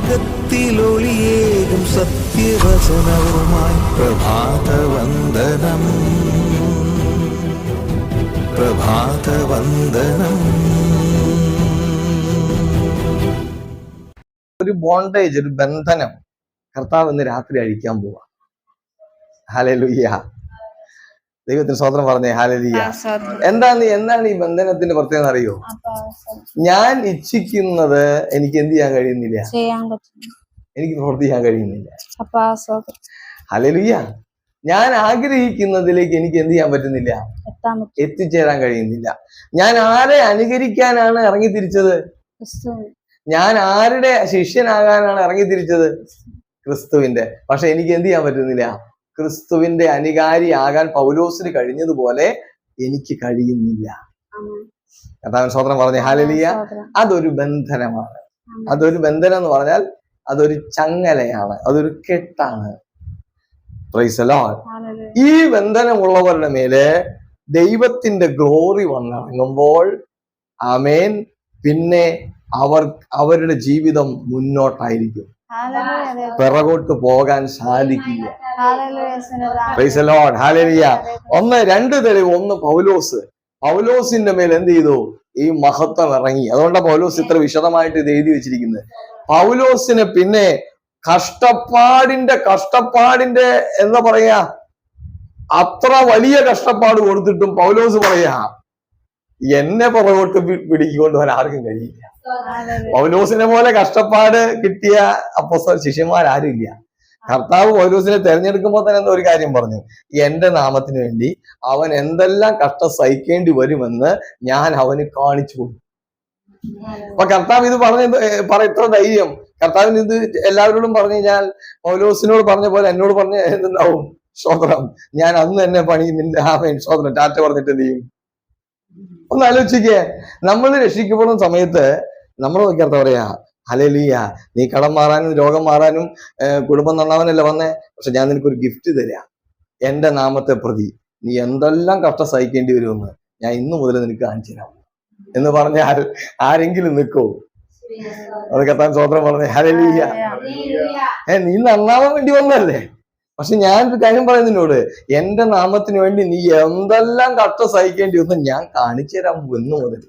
മാർഗത്തിലൊളിയേകും സത്യവചനവുമായി പ്രഭാതവന്ദനം. പ്രഭാതവന്ദനം. ഒരു ബോണ്ടേജ് ഒരു ബന്ധനം കർത്താവ് ഇന്ന് രാത്രി അഴിക്കാൻ പോവാ. ഹാലലുയ്യ ദൈവത്തിന് സ്വതന്ത്രം പറഞ്ഞേ. ഹാലലിയ എന്താണ് എന്താണ് ഈ ബന്ധനത്തിന്റെ പ്രത്യേകത അറിയോ? ഞാൻ ഇച്ഛിക്കുന്നത് എനിക്ക് എന്ത് ചെയ്യാൻ കഴിയുന്നില്ല. എനിക്ക് പ്രവർത്തിക്കാൻ കഴിയുന്നില്ല. ഹലലിയ ഞാൻ ആഗ്രഹിക്കുന്നതിലേക്ക് എനിക്ക് എന്ത് ചെയ്യാൻ പറ്റുന്നില്ല? എത്തിച്ചേരാൻ കഴിയുന്നില്ല. ഞാൻ ആരെ അനുകരിക്കാനാണ് ഇറങ്ങി തിരിച്ചത് ഞാൻ ആരുടെ ശിഷ്യനാകാനാണ് ഇറങ്ങി തിരിച്ചത് ക്രിസ്തുവിന്റെ. പക്ഷെ എനിക്ക് എന്ത് ചെയ്യാൻ പറ്റുന്നില്ല? ക്രിസ്തുവിന്റെ അനുകാരിയാകാൻ പൗലോസിന് കഴിഞ്ഞതുപോലെ എനിക്ക് കഴിയുന്നില്ല. കഥാവൻ സ്വതന്ത്രം പറഞ്ഞ. ഹാലലിയ. അതൊരു ബന്ധനമാണ്. അതൊരു ബന്ധനം എന്ന് പറഞ്ഞാൽ അതൊരു ചങ്ങലയാണ്. അതൊരു കെട്ടാണ്. ഈ ബന്ധനമുള്ളവരുടെ മേലെ ദൈവത്തിന്റെ ഗ്ലോറി വന്നിറങ്ങുമ്പോൾ ആമേൻ പിന്നെ അവർ അവരുടെ ജീവിതം മുന്നോട്ടായിരിക്കും. പിറകോട്ട് പോകാൻ സാധിക്കില്ല. ഒന്ന് രണ്ട് തെളിവ് ഒന്ന് പൗലോസ്. പൗലോസിന്റെ മേൽ എന്ത് ചെയ്തു? ഈ മഹത്വം ഇറങ്ങി. അതുകൊണ്ടാണ് പൗലോസ് ഇത്ര വിശദമായിട്ട് ഇത് എഴുതി വെച്ചിരിക്കുന്നത്. പൗലോസിന് പിന്നെ കഷ്ടപ്പാടിന്റെ കഷ്ടപ്പാടിന്റെ എന്താ പറയാ? അത്ര വലിയ കഷ്ടപ്പാട് കൊടുത്തിട്ടും പൗലോസ് പറയാ. എന്നെ പുറകോട്ട് പിടിക്കൊണ്ട് വരാൻ ആർക്കും കഴിയില്ല. പൗലോസിനെ പോലെ കഷ്ടപ്പാട് കിട്ടിയ അപ്പോസ്തല ശിഷ്യന്മാരാരും ഇല്ല. കർത്താവ് പൗലോസിനെ തെരഞ്ഞെടുക്കുമ്പോൾ തന്നെ എന്തോ ഒരു കാര്യം പറഞ്ഞു. എന്റെ നാമത്തിന് വേണ്ടി അവൻ എന്തെല്ലാം കഷ്ടം സഹിക്കേണ്ടി വരുമെന്ന് ഞാൻ അവന് കാണിച്ചു കൊടുക്കും. അപ്പൊ കർത്താവ് ഇത് പറഞ്ഞ പറ ഇത്ര ധൈര്യം. കർത്താവിന് ഇത് എല്ലാവരോടും പറഞ്ഞു കഴിഞ്ഞാൽ പൗലോസിനോട് പറഞ്ഞ പോലെ എന്നോട് പറഞ്ഞ എന്തുണ്ടാവും? സ്വതന്ത്രം ഞാൻ അന്ന് തന്നെ പണി നിന്റെ ആമേൻ സ്വതന്ത്രം ടാറ്റ പറഞ്ഞിട്ട് എന്ത് ചെയ്യും? ഒന്ന് ആലോചിക്കേ നമ്മൾ രക്ഷിക്കപ്പെടുന്ന സമയത്ത് നമ്മൾ നോക്കിയാർത്ത പറയാ? ഹലലിയ നീ കടം മാറാനും രോഗം മാറാനും കുടുംബം നന്നാവാനല്ല വന്നേ? പക്ഷെ ഞാൻ നിനക്കൊരു ഗിഫ്റ്റ് തരാം. എന്റെ നാമത്തെ പ്രതി. നീ എന്തെല്ലാം കഷ്ടം സഹിക്കേണ്ടി വരുമെന്ന് ഞാൻ ഇന്നു മുതൽ നിനക്ക് കാണിച്ചു തരാം. എന്ന് പറഞ്ഞാൽ ആരെങ്കിലും നിൽക്കോ. അത് കത്താൻ സ്വതന്ത്രം പറഞ്ഞേ ഹലലിയ ഏ നീ നന്നാവാൻ വേണ്ടി വന്നല്ലേ പക്ഷെ ഞാനൊരു കാര്യം പറയുന്നതിനോട് എന്റെ നാമത്തിന് വേണ്ടി നീ എന്തെല്ലാം കഷ്ടം സഹിക്കേണ്ടി വന്നു ഞാൻ കാണിച്ചു തരാൻ വന്നു മുതൽ